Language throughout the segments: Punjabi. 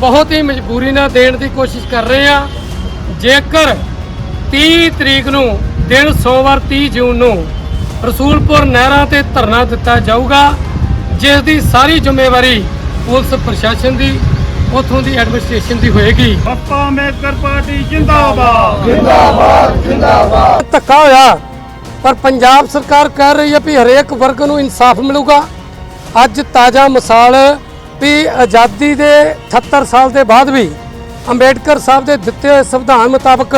ਬਹੁਤ ਹੀ ਮਜਬੂਰੀ ਨਾਲ ਦੇਣ ਦੀ ਕੋਸ਼ਿਸ਼ ਕਰ ਰਹੇ ਆ ਜੇਕਰ 30 ਤਰੀਕ ਨੂੰ ਦਿਨ ਸੋਮਵਾਰ 30 ਜੂਨ ਨੂੰ ਰਸੂਲਪੁਰ ਨਹਿਰਾਂ ਤੇ ਧਰਨਾ ਦਿੱਤਾ ਜਾਊਗਾ ਜਿਸ ਦੀ ਸਾਰੀ ਜ਼ਿੰਮੇਵਾਰੀ ਪੁਲਿਸ ਪ੍ਰਸ਼ਾਸਨ ਦੀ ਉਥੋਂ ਦੀ ਐਡਮਿਨਿਸਟ੍ਰੇਸ਼ਨ ਦੀ ਹੋਏਗੀ। ਪੱਪਾ ਅੰਬੇਦਕਰ ਪਾਰਟੀ ਜਿੰਦਾਬਾਦ। ਧੱਕਾ ਹੋਇਆ ਪਰ ਪੰਜਾਬ ਸਰਕਾਰ ਕਹਿ ਰਹੀ ਹੈ ਵੀ ਹਰੇਕ ਵਰਗ ਨੂੰ ਇਨਸਾਫ ਮਿਲੂਗਾ। ਅੱਜ ਤਾਜ਼ਾ ਮਿਸਾਲ ਵੀ ਆਜ਼ਾਦੀ ਦੇ 78 ਸਾਲ ਦੇ ਬਾਅਦ ਵੀ ਅੰਬੇਡਕਰ ਸਾਹਿਬ ਦੇ ਦਿੱਤੇ ਹੋਏ ਸੰਵਿਧਾਨ ਮੁਤਾਬਕ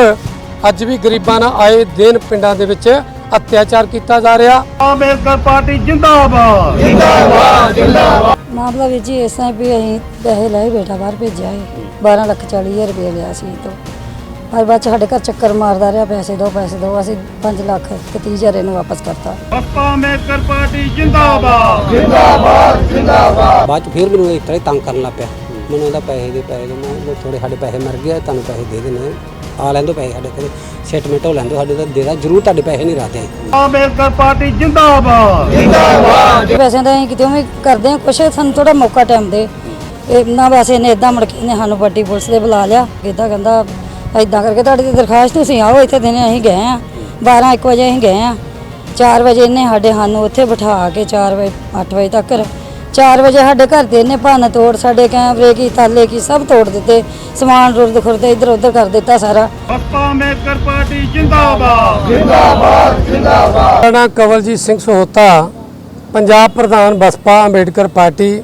ਅੱਜ ਵੀ ਗਰੀਬਾਂ ਨਾਲ ਆਏ ਦਿਨ ਪਿੰਡਾਂ ਦੇ ਵਿੱਚ ਅਤਿਆਚਾਰ ਕੀਤਾ ਜਾ ਰਿਹਾ। ਅੰਬੇਦਕਰ ਪਾਰਟੀ ਜਿੰਦਾਬਾਦ। ਮਾਮਲਾ ਵੀਰ ਜੀ ਇਸ ਤਰ੍ਹਾਂ ਵੀ ਅਸੀਂ ਪੈਸੇ ਲਏ ਬੇਟਾ ਬਾਹਰ ਭੇਜਿਆ ਹੈ 12 ਲੱਖ 40 ਹਜ਼ਾਰ ਰੁਪਏ ਲਿਆ ਸੀ ਤੋਂ ਪਰ ਬਾਅਦ 'ਚ ਸਾਡੇ ਘਰ ਚੱਕਰ ਮਾਰਦਾ ਰਿਹਾ ਪੈਸੇ ਦਿਓ ਪੈਸੇ ਦਿਓ ਅਸੀਂ 5 ਲੱਖ ਤੇ 30 ਹਜ਼ਾਰ ਇਹਨੂੰ ਵਾਪਸ ਕਰਤਾ। ਪੱਪਾ ਅੰਬੇਦਕਰ ਪਾਰਟੀ ਜਿੰਦਾਬਾਦ। ਬਾਅਦ ਚ ਫਿਰ ਮੈਨੂੰ ਇਸ ਤਰ੍ਹਾਂ ਹੀ ਤੰਗ ਕਰਨ ਲੱਗ ਪਿਆ। ਮੈਨੂੰ ਉਹਦਾ ਪੈਸੇ ਦੇ ਪੈਸੇ ਦੇ ਮੈਂ ਥੋੜੇ ਸਾਡੇ ਪੈਸੇ ਮਰ ਗਏ ਤੁਹਾਨੂੰ ਪੈਸੇ ਦੇ ਦੇਣੇ ਆ ਲੈਂਦੋ ਪੈਸੇ ਸਾਡੇ ਕੋਲ ਸੈਟਲਮੈਂਟ ਹੋ ਲੈਂਦੋ ਸਾਡੇ ਦਾ ਦੇਦਾ ਜ਼ਰੂਰ ਤੁਹਾਡੇ ਪੈਸੇ ਨਹੀਂ ਰਾਤੇ ਅੰਬੇਦਕਰ ਪਾਰਟੀ ਜਿੰਦਾਬਾਦ। ਪੈਸਿਆਂ ਦਾ ਅਸੀਂ ਕਿਤੇ ਵੀ ਕਰਦੇ ਹਾਂ ਕੁਛ ਸਾਨੂੰ ਥੋੜਾ ਮੌਕਾ ਟਾਈਮ ਦੇ। ਇਹ ਨਾ ਵੈਸੇ ਇਹਨੇ ਇਦਾਂ ਮੁੜ ਕੇ ਇਹਨੇ ਸਾਨੂੰ ਵੱਡੀ ਪੁਲਿਸ ਦੇ ਬੁਲਾ ਲਿਆ। ਇਦਾਂ ਕਹਿੰਦਾ ਇਦਾਂ ਕਰਕੇ ਤੁਹਾਡੀ ਤੇ ਦਰਖਾਸਤ ਤੁਸੀਂ ਆਓ ਇੱਥੇ ਦਿਨੇ ਅਸੀਂ ਗਏ ਆ 12 1 ਵਜੇ ਅਸੀਂ ਗਏ ਆ 4 ਵਜੇ ਇਹਨੇ ਸਾਡੇ ਸਾਨੂੰ ਉੱਥੇ ਬਿਠਾ ਕੇ 4 ਵਜੇ 8 ਵਜੇ ਤੱਕ। 4 ਵਜੇ ਸਾਡੇ ਘਰ ਦੇ ਇਹਨੇ ਭੰਨ ਤੋੜ ਸਾਡੇ ਕੈਮਰੇ ਕੀ ਤਾਲੇ ਕੀ ਸਭ ਤੋੜ ਦਿੱਤੇ। ਸਮਾਨ ਰੁਰਦ ਖੁਰਦ ਇੱਧਰ ਉੱਧਰ ਕਰ ਦਿੱਤਾ ਸਾਰਾ। ਪੱਪਾ ਅੰਬੇਦਕਰ ਪਾਰਟੀ ਜਿੰਦਾਬਾਦ। ਮੇਰਾ ਨਾਮ ਕਵਲਜੀਤ ਸਿੰਘ ਸਹੋਤਾ ਪੰਜਾਬ ਪ੍ਰਧਾਨ ਬਸਪਾ ਅੰਬੇਡਕਰ ਪਾਰਟੀ।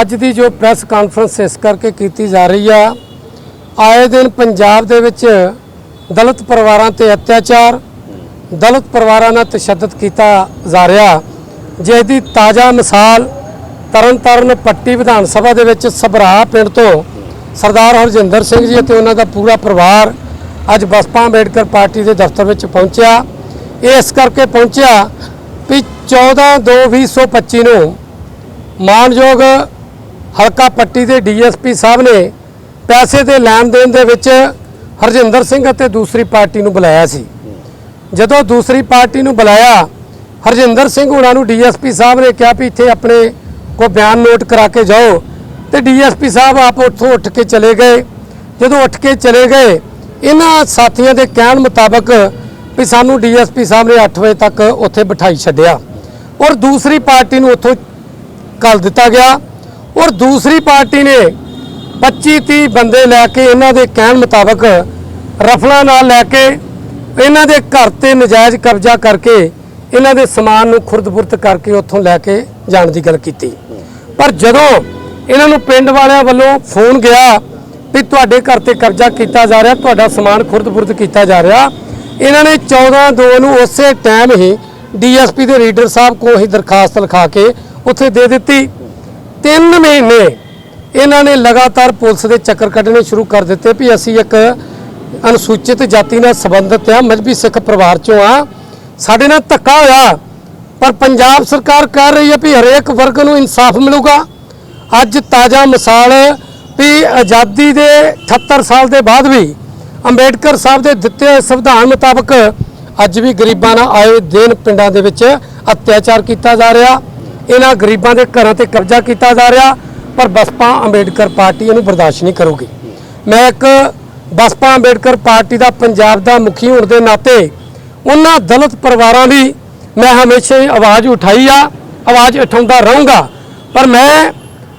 ਅੱਜ ਦੀ ਜੋ ਪ੍ਰੈਸ ਕਾਨਫਰੰਸ ਇਸ ਕਰਕੇ ਕੀਤੀ ਜਾ ਰਹੀ ਆ ਆਏ ਦਿਨ ਪੰਜਾਬ ਦੇ ਵਿੱਚ ਦਲਿਤ ਪਰਿਵਾਰਾਂ ਤੇ ਅਤਿਆਚਾਰ, ਦਲਿਤ ਪਰਿਵਾਰਾਂ ਨਾਲ ਤਸ਼ੱਦਦ ਕੀਤਾ ਜਾ ਰਿਹਾ। ਜਿਸ ਦੀ ਤਾਜ਼ਾ ਮਿਸਾਲ ਤਰਨਤਾਰਨ ਪੱਟੀ ਵਿਧਾਨ ਸਭਾ ਦੇ ਵਿੱਚ ਸਭਰਾ ਪਿੰਡ ਤੋਂ ਸਰਦਾਰ ਹਰਜਿੰਦਰ ਸਿੰਘ ਜੀ ਅਤੇ ਉਹਨਾਂ ਦਾ ਪੂਰਾ ਪਰਿਵਾਰ ਅੱਜ ਬਸਪਾ ਅੰਬੇਡਕਰ ਪਾਰਟੀ ਦੇ ਦਫ਼ਤਰ ਵਿੱਚ ਪਹੁੰਚਿਆ। ਇਹ ਇਸ ਕਰਕੇ ਪਹੁੰਚਿਆ ਵੀ 14 2 2025 ਨੂੰ ਮਾਨਯੋਗ ਹਲਕਾ ਪੱਟੀ ਦੇ ਡੀਐਸਪੀ ਸਾਹਿਬ ਨੇ ਪੈਸੇ ਦੇ ਲੈਣ ਦੇਣ ਦੇ ਵਿੱਚ ਹਰਜਿੰਦਰ ਸਿੰਘ ਅਤੇ ਦੂਸਰੀ ਪਾਰਟੀ ਨੂੰ ਬੁਲਾਇਆ ਸੀ। ਜਦੋਂ ਦੂਸਰੀ ਪਾਰਟੀ ਨੂੰ ਬੁਲਾਇਆ, ਹਰਜਿੰਦਰ ਸਿੰਘ ਉਹਨਾਂ ਨੂੰ ਡੀਐਸਪੀ ਸਾਹਿਬ ਨੇ ਕਿਹਾ ਵੀ ਇੱਥੇ ਆਪਣੇ ਕੋ ਬਿਆਨ ਨੋਟ ਕਰਾ ਕੇ ਜਾਓ ਤੇ ਡੀਐਸਪੀ ਸਾਹਿਬ ਆਪ ਉੱਥੋਂ ਉੱਠ ਕੇ ਚਲੇ ਗਏ। ਜਦੋਂ ਉੱਠ ਕੇ ਚਲੇ ਗਏ, ਇਹਨਾਂ ਸਾਥੀਆਂ ਦੇ ਕਹਿਣ ਮੁਤਾਬਕ ਵੀ ਸਾਨੂੰ ਡੀਐਸਪੀ ਸਾਹਿਬ ਨੇ 8 ਵਜੇ ਤੱਕ ਉੱਥੇ ਬਿਠਾਈ ਛੱਡਿਆ ਔਰ ਦੂਸਰੀ ਪਾਰਟੀ ਨੂੰ ਉੱਥੋਂ ਕੱਲ ਦਿੱਤਾ ਗਿਆ ਔਰ ਦੂਸਰੀ ਪਾਰਟੀ ਨੇ 25 30 ਬੰਦੇ ਲੈ ਕੇ ਇਹਨਾਂ ਦੇ ਕਹਿਣ ਮੁਤਾਬਕ ਰਫਲਾਂ ਨਾਲ ਲੈ ਕੇ ਇਹਨਾਂ ਦੇ ਘਰ ਤੇ ਨਜਾਇਜ਼ ਕਬਜ਼ਾ ਕਰਕੇ ਇਹਨਾਂ ਦੇ ਸਮਾਨ ਨੂੰ ਖੁਰਦ-ਬੁਰਦ ਕਰਕੇ ਉੱਥੋਂ ਲੈ ਕੇ ਜਾਣ ਦੀ ਗੱਲ ਕੀਤੀ। ਪਰ ਜਦੋਂ ਇਹਨਾਂ ਨੂੰ ਪਿੰਡ ਵਾਲਿਆਂ ਵੱਲੋਂ ਫੋਨ ਗਿਆ ਵੀ ਤੁਹਾਡੇ ਘਰ ਤੇ ਕਬਜ਼ਾ ਕੀਤਾ ਜਾ ਰਿਹਾ, ਤੁਹਾਡਾ ਸਮਾਨ ਖੁਰਦ-ਬੁਰਦ ਕੀਤਾ ਜਾ ਰਿਹਾ, ਇਹਨਾਂ ਨੇ 14 ਦੋ ਨੂੰ ਉਸੇ ਟਾਈਮ ਹੀ ਡੀਐਸਪੀ ਦੇ ਰੀਡਰ ਸਾਹਿਬ ਕੋਲ ਹੀ ਦਰਖਾਸਤ ਲਿਖਾ ਕੇ ਉੱਥੇ ਦੇ ਦਿੱਤੀ। ਤਿੰਨ ਮਹੀਨੇ ਇਹਨਾਂ ਨੇ ਲਗਾਤਾਰ ਪੁਲਿਸ ਦੇ ਚੱਕਰ ਕੱਢਣੇ ਸ਼ੁਰੂ ਕਰ ਦਿੱਤੇ ਵੀ ਅਸੀਂ ਇੱਕ ਅਨੁਸੂਚਿਤ ਜਾਤੀ ਨਾਲ ਸੰਬੰਧਿਤ ਆ ਮਜਬੀ ਸਿੱਖ ਪਰਿਵਾਰ ਚੋਂ ਆ ਸਾਡੇ ਨਾਲ ਧੱਕਾ ਹੋਇਆ, ਪਰ ਪੰਜਾਬ ਸਰਕਾਰ ਕਹਿ ਰਹੀ ਹੈ ਵੀ ਹਰੇਕ ਵਰਗ ਨੂੰ ਇਨਸਾਫ ਮਿਲੂਗਾ। ਅੱਜ ਤਾਜ਼ਾ ਮਿਸਾਲ ਵੀ ਆਜ਼ਾਦੀ ਦੇ 78 ਸਾਲ ਦੇ ਬਾਅਦ ਵੀ ਅੰਬੇਡਕਰ ਸਾਹਿਬ ਦੇ ਦਿੱਤੇ ਸੰਵਿਧਾਨ ਮੁਤਾਬਕ ਅੱਜ ਵੀ ਗਰੀਬਾਂ ਨਾਲ ਆਏ ਦਿਨ ਪਿੰਡਾਂ ਦੇ ਵਿੱਚ ਅਤਿਆਚਾਰ ਕੀਤਾ ਜਾ ਰਿਹਾ। ਇਹਨਾਂ ਗਰੀਬਾਂ ਦੇ ਘਰਾਂ ਤੇ ਕਬਜ਼ਾ ਕੀਤਾ ਜਾ ਰਿਹਾ। ਪਰ ਬਸਪਾ ਅੰਬੇਡਕਰ ਪਾਰਟੀ ਇਹਨੂੰ ਬਰਦਾਸ਼ਤ ਨਹੀਂ ਕਰੂਗੀ। ਮੈਂ ਇੱਕ ਬਸਪਾ ਅੰਬੇਡਕਰ ਪਾਰਟੀ ਦਾ ਪੰਜਾਬ ਦਾ ਮੁਖੀ ਹੋਣ ਦੇ ਨਾਤੇ ਉਹਨਾਂ ਦਲਿਤ ਪਰਿਵਾਰਾਂ ਦੀ ਮੈਂ ਹਮੇਸ਼ਾ ਹੀ ਆਵਾਜ਼ ਉਠਾਈ ਆ, ਆਵਾਜ਼ ਉਠਾਉਂਦਾ ਰਹੂੰਗਾ। ਪਰ ਮੈਂ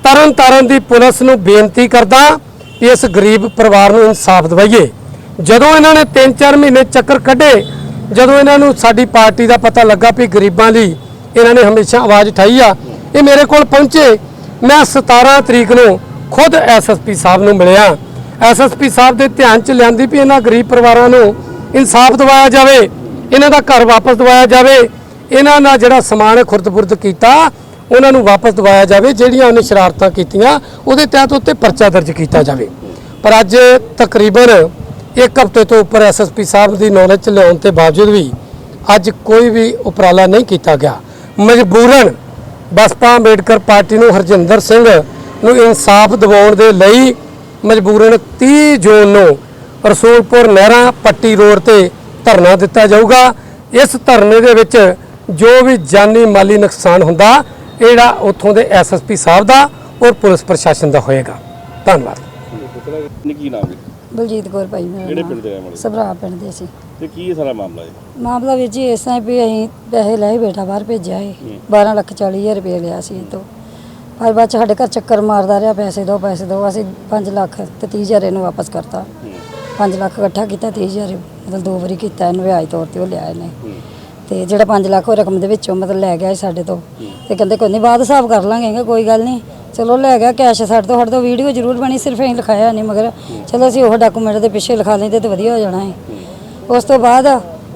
ਤਰਨ ਤਾਰਨ ਦੀ ਪੁਲਿਸ ਨੂੰ ਬੇਨਤੀ ਕਰਦਾ ਕਿ ਇਸ ਗਰੀਬ ਪਰਿਵਾਰ ਨੂੰ ਇਨਸਾਫ ਦਿਵਾਈਏ। ਜਦੋਂ ਇਹਨਾਂ ਨੇ 3-4 ਮਹੀਨੇ ਚੱਕਰ ਕੱਢੇ, ਜਦੋਂ ਇਹਨਾਂ ਨੂੰ ਸਾਡੀ ਪਾਰਟੀ ਦਾ ਪਤਾ ਲੱਗਾ ਵੀ ਗਰੀਬਾਂ ਲਈ ਇਹਨਾਂ ਨੇ ਹਮੇਸ਼ਾ ਆਵਾਜ਼ ਉਠਾਈ ਆ, ਇਹ ਮੇਰੇ ਕੋਲ ਪਹੁੰਚੇ। ਮੈਂ 17 ਤਰੀਕ ਨੂੰ ਖੁਦ ਐਸਐਸਪੀ ਸਾਹਿਬ ਨੂੰ ਮਿਲਿਆ। ਐਸਐਸਪੀ ਸਾਹਿਬ ਦੇ ਧਿਆਨ ਚ ਲਿਆਂਦੀ ਵੀ ਇਹਨਾਂ ਗਰੀਬ ਪਰਿਵਾਰਾਂ ਨੂੰ ਇਨਸਾਫ ਦਿਵਾਇਆ ਜਾਵੇ, ਇਹਨਾਂ ਦਾ ਘਰ ਵਾਪਸ ਦਿਵਾਇਆ ਜਾਵੇ, ਇਹਨਾਂ ਨਾਲ ਜਿਹੜਾ ਸਮਾਨ ਖੁਰਦ-ਬੁਰਦ ਕੀਤਾ, ਉਹਨਾਂ ਨੂੰ ਵਾਪਸ ਦਿਵਾਇਆ ਜਾਵੇ, ਜਿਹੜੀਆਂ ਉਹਨੇ ਸ਼ਰਾਰਤਾਂ ਕੀਤੀਆਂ, ਉਹਦੇ ਤਹਿਤ ਉੱਤੇ ਪਰਚਾ ਦਰਜ ਕੀਤਾ ਜਾਵੇ। ਪਰ ਅੱਜ ਤਕਰੀਬਨ ਇੱਕ ਹਫ਼ਤੇ ਤੋਂ ਉੱਪਰ ਐਸਐਸਪੀ ਸਾਹਿਬ ਦੀ ਨੌਲੇਜ ਚ ਲਿਆਉਣ ਤੇ ਬਾਵਜੂਦ ਵੀ ਅੱਜ ਕੋਈ ਵੀ ਉਪਰਾਲਾ ਨਹੀਂ ਕੀਤਾ ਗਿਆ। ਮਜਬੂਰਨ ਬਸਪਾ ਅੰਬੇਡਕਰ ਪਾਰਟੀ ਨੂੰ ਹਰਜਿੰਦਰ ਸਿੰਘ ਨੂੰ ਇਨਸਾਫ ਦਿਵਾਉਣ ਦੇ ਲਈ ਮਜਬੂਰਨ 30 ਜੂਨ ਨੂੰ ਰਸੂਲਪੁਰ ਨਹਿਰਾਂ ਪੱਟੀ ਰੋਡ ਤੇ ਧਰਨਾ ਦਿੱਤਾ ਜਾਊਗਾ। ਇਸ ਧਰਨੇ ਦੇ ਵਿੱਚ ਜੋ ਵੀ ਜਾਨੀ ਮਾਲੀ ਨੁਕਸਾਨ ਹੁੰਦਾ, ਇਹ ਉੱਥੋਂ ਦੇ ਐਸਐਸਪੀ ਸਾਹਿਬ ਦਾ ਔਰ ਪੁਲਿਸ ਪ੍ਰਸ਼ਾਸਨ ਦਾ ਹੋਏਗਾ। ਧੰਨਵਾਦ। ਕੀ ਨਾਮ ਹੈ? ਬਲਜੀਤ ਕੌਰ ਭਾਈ ਮੇਰਾ ਕਿਹੜੇ ਨਾਮ। ਪਿੰਡ ਦੇ ਰਹਿਣ ਵਾਲੇ? ਸਭਰਾ ਪਿੰਡ ਦੇ ਸੀ। ਤੇ ਕੀ ਇਹ ਸਾਰਾ ਮਾਮਲਾ ਹੈ? ਮਾਮਲਾ ਵੀਰ ਜੀ ਇਸ ਤਰ੍ਹਾਂ ਵੀ ਅਸੀਂ ਪੈਸੇ ਲਏ ਬੇਟਾ ਬਾਹਰ ਭੇਜਿਆ ਸੀ। 12 ਲੱਖ 40 ਹਜ਼ਾਰ ਰੁਪਏ ਲਿਆ ਸੀ ਇਹ ਤੋਂ ਪਰ ਬਾਅਦ 'ਚ ਸਾਡੇ ਘਰ ਚੱਕਰ ਮਾਰਦਾ ਰਿਹਾ ਪੈਸੇ ਦਿਓ ਪੈਸੇ ਦਿਓ ਅਸੀਂ 5 ਲੱਖ ਤੇ 30 ਹਜ਼ਾਰ ਇਹਨੂੰ ਵਾਪਸ ਕਰਤਾ। 5 ਲੱਖ ਇਕੱਠਾ ਕੀਤਾ 30 ਹਜ਼ਾਰ ਮਤਲਬ ਦੋ ਵਾਰੀ ਕੀਤਾ ਇਹਨੂੰ ਵਿਆਜ ਤੌਰ ਤੇ ਉਹ ਲਿਆ ਇਹਨੇ। ਤੇ ਜਿਹੜਾ 5 ਲੱਖ ਉਹ ਰਕਮ ਦੇ ਵਿੱਚੋਂ ਮਤਲਬ ਲੈ ਗਿਆ ਸੀ ਸਾਡੇ ਤੋਂ। ਤੇ ਕਹਿੰਦੇ ਕੋਈ ਨਹੀਂ ਬਾਅਦ ਹਿਸਾਬ ਕਰ ਲਾਂਗੇ। ਕੋਈ ਗੱਲ ਨਹੀਂ ਚਲੋ ਲੈ ਗਿਆ ਕੈਸ਼ ਸਾਡੇ ਤੋਂ ਸਾਡੇ ਤੋਂ ਵੀਡੀਓ ਜ਼ਰੂਰ ਬਣੀ, ਸਿਰਫ ਅਸੀਂ ਲਿਖਾਇਆ ਨਹੀਂ ਮਗਰ ਚਲੋ ਅਸੀਂ ਉਹ ਡਾਕੂਮੈਂਟ ਦੇ ਪਿੱਛੇ ਲਿਖਾ ਲੈਂਦੇ ਤੇ ਵਧੀਆ ਹੋ ਜਾਣਾ ਹੈ ਉਸ ਤੋਂ ਬਾਅਦ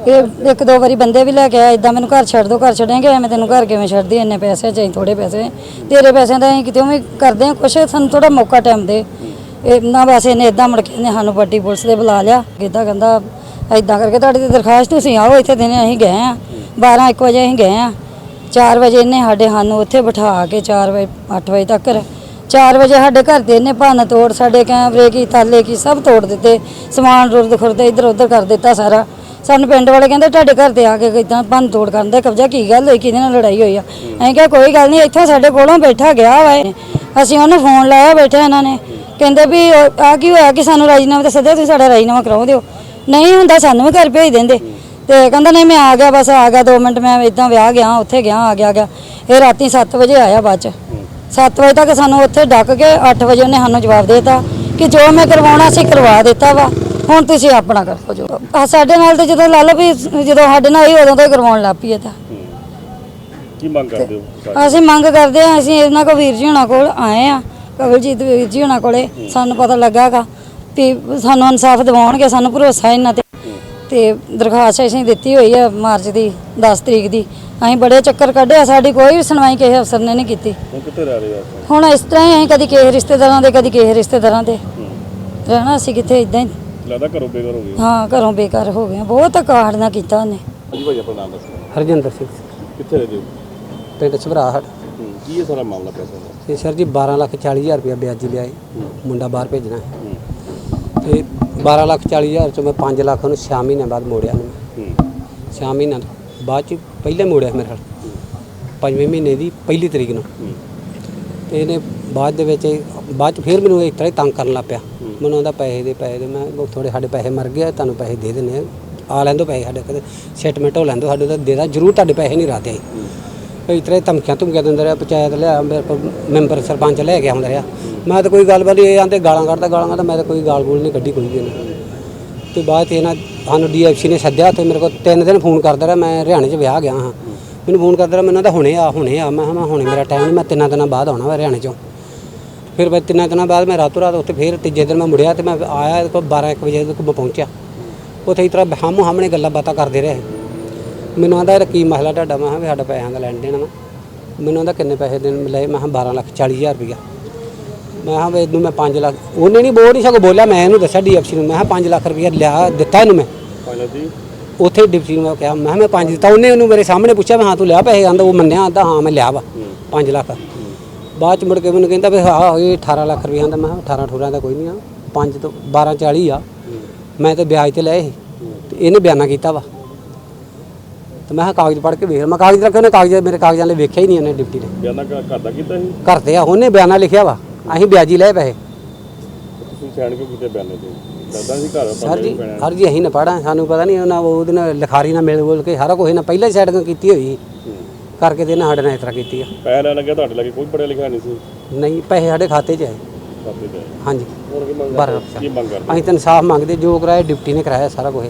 ਇਹ ਇੱਕ ਦੋ ਵਾਰੀ ਬੰਦੇ ਵੀ ਲੈ ਕੇ ਆਏ ਇਦਾਂ ਮੈਨੂੰ ਘਰ ਛੱਡ ਦੋ, ਘਰ ਛੱਡਾਂਗੇ ਐਵੇਂ ਤੈਨੂੰ ਘਰ ਕਿਵੇਂ ਛੱਡਦੀ, ਇੰਨੇ ਪੈਸੇ ਚਾਹੀ ਥੋੜੇ ਪੈਸੇ। ਤੇਰੇ ਪੈਸਿਆਂ ਦਾ ਅਸੀਂ ਕਿਤੇ ਵੀ ਕਰਦੇ ਹਾਂ ਕੁਛ, ਸਾਨੂੰ ਥੋੜਾ ਮੌਕਾ ਟਾਈਮ ਦੇ। ਇਹ ਨਾ ਬਸ ਇਹਨੇ ਇਦਾਂ ਮੁੜ ਕੇ ਇਹਨੇ ਸਾਨੂੰ ਪੱਟੀ ਪੁਲਿਸ ਦੇ ਬੁਲਾ ਲਿਆ ਕਿੱਦਾਂ ਕਹਿੰਦਾ ਇਦਾਂ ਕਰਕੇ ਤੁਹਾਡੀ ਤੇ ਦਰਖਾਸਤ ਤੁਸੀਂ ਆਓ, ਇੱਥੇ ਦਿਨੇ ਅਸੀਂ ਗਏ ਆ 12 1 ਵਜੇ ਅਸੀਂ ਗਏ ਆ 4 ਵਜੇ ਇਹਨੇ ਸਾਡੇ ਸਾਨੂੰ ਉੱਥੇ ਬਿਠਾ ਕੇ 4 ਵਜੇ 8 ਵਜੇ ਤੱਕ 4 ਵਜੇ ਸਾਡੇ ਘਰ ਦੇ ਇਹਨੇ ਭੰਨ ਤੋੜ ਸਾਡੇ ਕੈਮਰੇ ਕੀ ਤਾਲੇ ਕੀ ਸਭ ਤੋੜ ਦਿੱਤੇ, ਸਮਾਨ ਰੁਰਦ ਖੁਰਦ ਇੱਧਰ ਉੱਧਰ ਕਰ ਦਿੱਤਾ ਸਾਰਾ। ਸਾਨੂੰ ਪਿੰਡ ਵਾਲੇ ਕਹਿੰਦੇ ਤੁਹਾਡੇ ਘਰ ਤੇ ਆ ਕੇ ਇਦਾਂ ਭੰਨ ਤੋੜ ਕਰਨ ਦੇ ਕਬਜ਼ਾ ਕੀ ਗੱਲ ਹੋਈ, ਕਿਹਦੇ ਨਾਲ ਲੜਾਈ ਹੋਈ ਆ? ਐਂ ਕਿਹਾ ਕੋਈ ਗੱਲ ਨਹੀਂ, ਇੱਥੋਂ ਸਾਡੇ ਕੋਲੋਂ ਬੈਠਾ ਗਿਆ ਵਾ ਅਸੀਂ ਉਹਨੂੰ ਫੋਨ ਲਾਇਆ ਬੈਠਾ ਇਹਨਾਂ ਨੇ। ਕਹਿੰਦੇ ਵੀ ਆ ਕੀ ਹੋਇਆ ਕਿ ਸਾਨੂੰ ਰਾਜੀਨਾਮਾ ਤੇ ਸੱਦਿਆ, ਤੁਸੀਂ ਸਾਡਾ ਰਾਜੀਨਾਮਾ ਕਰਾਓ ਦਿਓ। ਨਹੀਂ ਹੁੰਦਾ ਸਾਨੂੰ ਵੀ ਘਰ ਭੇਜ ਦਿੰਦੇ। ਤੇ ਕਹਿੰਦਾ ਨਹੀਂ ਮੈਂ ਆ ਗਿਆ ਬਸ ਆ ਗਿਆ 2 ਮਿੰਟ ਮੈਂ ਇਦਾਂ ਵਿਆਹ ਗਿਆ ਉੱਥੇ ਗਿਆ ਆ ਗਿਆ ਆ ਗਿਆ। ਇਹ ਰਾਤੀ 7 ਵਜੇ ਆਇਆ ਬਾਅਦ ਚ। 7 ਵਜੇ ਤੱਕ ਸਾਨੂੰ ਉੱਥੇ ਡੱਕ ਕੇ 8 ਵਜੇ ਉਹਨੇ ਸਾਨੂੰ ਜਵਾਬ ਦੇ ਦਿੱਤਾ ਕਿ ਜੋ ਮੈਂ ਕਰਵਾਉਣਾ ਸੀ ਕਰਵਾ ਦਿੱਤਾ ਵਾ ਹੁਣ ਤੁਸੀਂ ਆਪਣਾ ਕਰੋ ਜੋ। ਆਹ ਸਾਡੇ ਨਾਲ ਤੇ ਜਦੋਂ ਲਾ ਲਓ ਵੀ ਜਦੋਂ ਸਾਡੇ ਨਾਲ ਹੀ ਉਦੋਂ ਤੋਂ ਹੀ ਕਰਵਾਉਣ ਲੱਗ ਪਈ ਇਹ ਤਾਂ। ਕੀ ਮੰਗ ਕਰਦੇ ਹੋ? ਅਸੀਂ ਮੰਗ ਕਰਦੇ ਹਾਂ ਅਸੀਂ ਇਹਨਾਂ ਕੋ ਵੀਰ ਜੀ ਹੁਣਾਂ ਕੋਲ ਆਏ ਆ ਕਵਲਜੀਤ ਵੀਰ ਜੀ ਹੁਣਾਂ ਕੋਲੇ। ਸਾਨੂੰ ਪਤਾ ਲੱਗਾਗਾ ਵੀ ਸਾਨੂੰ ਇਨਸਾਫ ਦਿਵਾਉਣਗੇ ਸਾਨੂੰ ਭਰੋਸਾ ਇਹਨਾਂ ਤੇ। ਤੇ ਦਰਖਾਸਤ ਅਸੀਂ ਦਿੱਤੀ ਹੋਈ ਆ ਮਾਰਚ ਦੀ 10 ਤਰੀਕ ਦੀ। ਅਸੀਂ ਬੜੇ ਚੱਕਰ ਕੱਢੇ ਆ ਸਾਡੀ ਕੋਈ ਵੀ ਸੁਣਵਾਈ ਕਿਸੇ ਅਫਸਰ ਨੇ ਨਹੀਂ ਕੀਤੀ। ਹੁਣ ਕਿੱਥੇ ਰਹਿ ਰਹੇ ਹੋ ਆਪਾਂ ਹੁਣ ਇਸ ਤਰ੍ਹਾਂ ਹੀ ਅਸੀਂ ਕਦੀ ਕਿਸੇ ਰਿਸ਼ਤੇਦਾਰਾਂ ਦੇ ਕਦੀ ਕਿਸੇ ਰਿਸ਼ਤੇਦਾਰਾਂ ਦੇ। ਰਹਿਣਾ ਅਸੀਂ ਕਿੱਥੇ ਇਦਾਂ ਹੀ। ਲੱਗਦਾ ਘਰੋਂ ਬੇਘਰ ਹੋ ਗਏ। ਹਾਂ ਘਰੋਂ ਬੇਕਾਰ ਹੋ ਗਏ ਹਾਂ। ਬਹੁਤ ਕਾਹੜ ਨਾ ਕੀਤਾ ਉਹਨੇ। ਹਾਂਜੀ ਭਾਈ ਆਪਣਾ ਨਾਮ ਦੱਸੋ। ਹਰਜਿੰਦਰ ਸਿੰਘ। ਕਿੱਥੇ ਰਹਿੰਦੇ ਹੋ? ਪਿੰਡ ਸਭਰਾਹਟ ਹੂੰ, ਕੀ ਇਹ ਸਾਰਾ ਮਾਮਲਾ ਪੈਸਾ ਦਾ ਤੇ ਸਰ ਜੀ 12 ਲੱਖ 40 ਹਜ਼ਾਰ ਰੁਪਇਆ ਵਿਆਜੀ ਲਿਆ ਮੁੰਡਾ ਬਾਹਰ ਭੇਜਣਾ। ਹੈ। ਹੂੰ, ਤੇ 12 ਲੱਖ 40 ਹਜ਼ਾਰ ਚੋਂ ਮੈਂ 5 ਲੱਖ ਉਹਨੂੰ 6 ਮਹੀਨਿਆਂ ਬਾਅਦ ਮੋੜਿਆ ਨੂੰ ਹੂੰ। 6 ਮਹੀਨਿਆਂ ਤੋਂ ਬਾਅਦ ਚ ਪਹਿਲੇ ਮੋੜਿਆ ਮੇਰੇ ਨਾਲ। ਪੰਜਵੇਂ ਮਹੀਨੇ ਦੀ ਪਹਿਲੀ ਤਰੀਕ ਨੂੰ। ਤੇ ਇਹਨੇ ਬਾਅਦ ਦੇ ਵਿੱਚ ਬਾਅਦ ਚ ਫਿਰ ਮੈਨੂੰ ਇਸ ਤਰ੍ਹਾਂ ਹੀ ਤੰਗ ਕਰਨ ਲੱਗ ਪਿਆ। ਮੈਨੂੰ ਉਹਦਾ ਪੈਸੇ ਦੇ ਪੈਸੇ ਦੇ। ਮੈਂ ਕਿਹਾ ਥੋੜੇ ਸਾਡੇ ਪੈਸੇ ਮਰ ਗਏ ਤੁਹਾਨੂੰ ਪੈਸੇ ਦੇ ਦਿੰਦੇ ਆ। ਆ ਲੈਂਦੋ ਪੈਸੇ ਸਾਡੇ ਕਦੇ ਸੈਟਲਮੈਂਟ ਹੋ ਲੈਂਦੋ ਸਾਡੇ ਤਾਂ ਦੇ ਦਾ। ਜ਼ਰੂਰ ਤੁਹਾਡੇ ਪੈਸੇ ਨਹੀਂ ਰਾਤੇ ਇਸ ਤਰ੍ਹਾਂ ਧਮਕੀਆਂ ਧਮਕੀਆਂ ਦਿੰਦਾ ਰਿਹਾ, ਪੰਚਾਇਤ ਲਿਆ, ਮੇਰੇ ਕੋਲ ਮੈਂਬਰ ਸਰਪੰਚ ਲੈ ਗਿਆ ਹੁੰਦਾ ਰਿਹਾ। ਮੈਂ ਤਾਂ ਕੋਈ ਗੱਲਬਾਤ ਇਹ ਆਂਦੇ ਗਾਲਾਂ ਕੱਢਦਾ ਗਾਲਾਂ ਕੱਢਦਾ, ਮੈਂ ਤਾਂ ਕੋਈ ਗਾਲ ਗੂਲ ਨਹੀਂ ਕੱਢੀ ਕੋਈ ਵੀ ਨਹੀਂ ਤੇ ਬਾਅਦ 'ਚ ਇਹਨਾਂ, ਸਾਨੂੰ ਡੀਐਫਸੀ ਨੇ ਸੱਦਿਆ ਤੇ ਮੇਰੇ ਕੋਲ ਤਿੰਨ ਦਿਨ ਫੋਨ ਕਰਦਾ ਰਿਹਾ, ਮੈਂ ਹਰਿਆਣੇ 'ਚ ਵਿਆਹ ਗਿਆ ਹਾਂ। ਮੈਨੂੰ ਫੋਨ ਕਰਦਾ ਰਿਹਾ ਮੈਨੂੰ ਤਾਂ ਹੁਣੇ ਆ ਹੁਣੇ ਆ। ਮੈਂ ਕਿਹਾ, ਮੈਂ ਹੁਣੇ ਮੇਰਾ ਟਾਈਮ ਨਹੀਂ ਮੈਂ ਤਿੰਨਾਂ ਦਿਨਾਂ ਬਾਅਦ ਆਉਣਾ ਵਾ ਹਰਿਆਣੇ 'ਚੋਂ। ਫਿਰ ਮੈਂ ਤਿੰਨਾਂ ਦਿਨਾਂ ਬਾਅਦ ਮੈਂ ਰਾਤੋਂ ਰਾਤ ਉੱਥੇ ਫਿਰ ਤੀਜੇ ਦਿਨ ਮੈਂ ਮੁੜਿਆ ਤੇ ਮੈਂ ਆਇਆ, ਇਹਦੇ ਕੋਲ 12 1 ਵਜੇ ਕੋਲ ਪਹੁੰਚਿਆ। ਉੱਥੇ ਇਸ ਤਰ੍ਹਾਂ ਹਮ ਸਾਹਮਣੇ ਗੱਲਾਂ ਬਾਤਾਂ ਕਰਦੇ ਰਹੇ। ਮੈਨੂੰ ਆਂਦਾ ਇਹ ਕੀ ਮਸਲਾ ਤੁਹਾਡਾ? ਮੈਂ ਕਿਹਾ ਵੀ ਸਾਡਾ ਪੈਸਿਆਂ ਦਾ ਲੈਣ ਦੇਣਾ ਵਾ ਮੈਨੂੰ ਆਂਦਾ ਕਿੰਨੇ ਪੈਸੇ ਦੇਣ ਲਏ ਮੈਂ ਕਿਹਾ 12 ਲੱਖ 40 ਹਜ਼ਾਰ ਰੁਪਇਆ ਮੈਂ ਕਿਹਾ ਵੀ ਇਹਨੂੰ ਮੈਂ 5 ਲੱਖ ਉਹਨੇ ਨਹੀਂ ਬੋਲ ਨਹੀਂ ਸਗੋਂ ਬੋਲਿਆ ਮੈਂ ਇਹਨੂੰ ਦੱਸਿਆ ਡੀਐਫਸੀ ਨੂੰ। ਮੈਂ ਕਿਹਾ 5 ਲੱਖ ਰੁਪਇਆ ਲਿਆ ਦਿੱਤਾ ਇਹਨੂੰ ਮੈਂ। ਉੱਥੇ ਡਿਪਟੀ ਨੂੰ ਮੈਂ ਕਿਹਾ ਮੈਂ ਮੈਂ 5 ਦਿੱਤਾ। ਉਹਨੇ ਉਹਨੂੰ ਮੇਰੇ ਸਾਹਮਣੇ ਪੁੱਛਿਆ ਮੈਂ ਹਾਂ ਤੂੰ ਲਿਆ ਪੈਸੇ? ਆਂਦਾ ਉਹ ਮੰਨਿਆ ਆਂਦਾ ਹਾਂ ਮੈਂ ਲਿਆ ਵਾ 5 ਲੱਖ। ਬਾਅਦ ਚ ਮੁੜ ਕੇ ਮੈਨੂੰ ਕਹਿੰਦਾ ਵੀ ਹਾਂ ਇਹ 18 ਲੱਖ ਰੁਪਇਆ ਆਂਦਾ ਮੈਂ ਕਿਹਾ 18 18 ਦਾ ਕੋਈ ਨਹੀਂ ਆ। 5 ਤੋਂ 12 40 ਆ। ਮੈਂ ਤੇ ਵਿਆਜ ਤੇ ਲਏ ਸੀ। ਤੇ ਇਹਨੇ ਬਿਆਨਾ ਕੀਤਾ ਵਾ। ਤੇ ਮੈਂ ਕਿਹਾ ਕਾਗਜ਼ ਪੜ੍ਹ ਕੇ ਵੇਖ ਮੈਂ ਕਾਗਜ਼ ਰੱਖੇ ਉਹਨੇ ਕਾਗਜ਼ ਮੇਰੇ ਕਾਗਜ਼ਾਂ ਲਈ ਵੇਖਿਆ ਹੀ ਨਹੀਂ ਉਹਨੇ ਡਿਪਟੀ ਨੇ ਬਿਆਨਾ ਘਰ ਘਰ ਦਾ ਕੀਤਾ ਸੀ? ਘਰ ਤੇ ਆ ਉਹਨੇ ਬਿਆਨਾ ਲਿਖਿਆ ਵਾ। ਅਸੀਂ ਵਿਆਜੀ ਲਏ ਪੈਸੇ। ਤੁਸੀਂ ਸੈਣ ਕਿਉਂ ਕੀਤੇ ਬਿਆਨੇ ਤੇ? ਲੱਗਦਾ ਸੀ ਘਰ ਆਪਾਂ ਸਰ ਜੀ ਸਰ ਜੀ ਅਸੀਂ ਨਾ ਪੜਾ ਸਾਨੂੰ ਪਤਾ ਨਹੀਂ ਉਹਨਾਂ ਉਹਦੇ ਨਾਲ ਲਿਖਾਰੀ ਨਾਲ ਮਿਲ ਬੋਲ ਕੇ ਸਾਰਾ ਕੁਝ ਇਹਨਾਂ ਪਹਿਲਾਂ ਹੀ ਸੈਟਿੰਗ ਕੀਤੀ ਹੋਈ ਸੀ। ਕਰਕੇ ਤੇ ਇਹਨਾਂ ਸਾਡੇ ਨਾਲ ਇਸ ਤਰ੍ਹਾਂ ਕੀਤੀ ਆ। ਪੈਸੇ ਲੈਣ ਲੱਗਿਆ ਤੁਹਾਡੇ ਲੱਗੇ ਕੋਈ ਪੜਿਆ ਲਿਖਿਆ ਨਹੀਂ ਸੀ? ਨਹੀਂ ਪੈਸੇ ਸਾਡੇ ਖਾਤੇ 'ਚ ਆਏ ਖਾਤੇ ਹਾਂਜੀ। ਹੋਰ ਕੀ ਮੰਗ ਬਾਰਾਂ ਕੀ ਮੰਗ ਕਰਦੇ? ਅਸੀਂ ਤਾਂ ਇਨਸਾਫ ਮੰਗਦੇ ਜੋ ਕਰਾਇਆ ਡਿਪਟੀ ਨੇ ਕਰਾਇਆ ਸਾਰਾ ਕੁਝ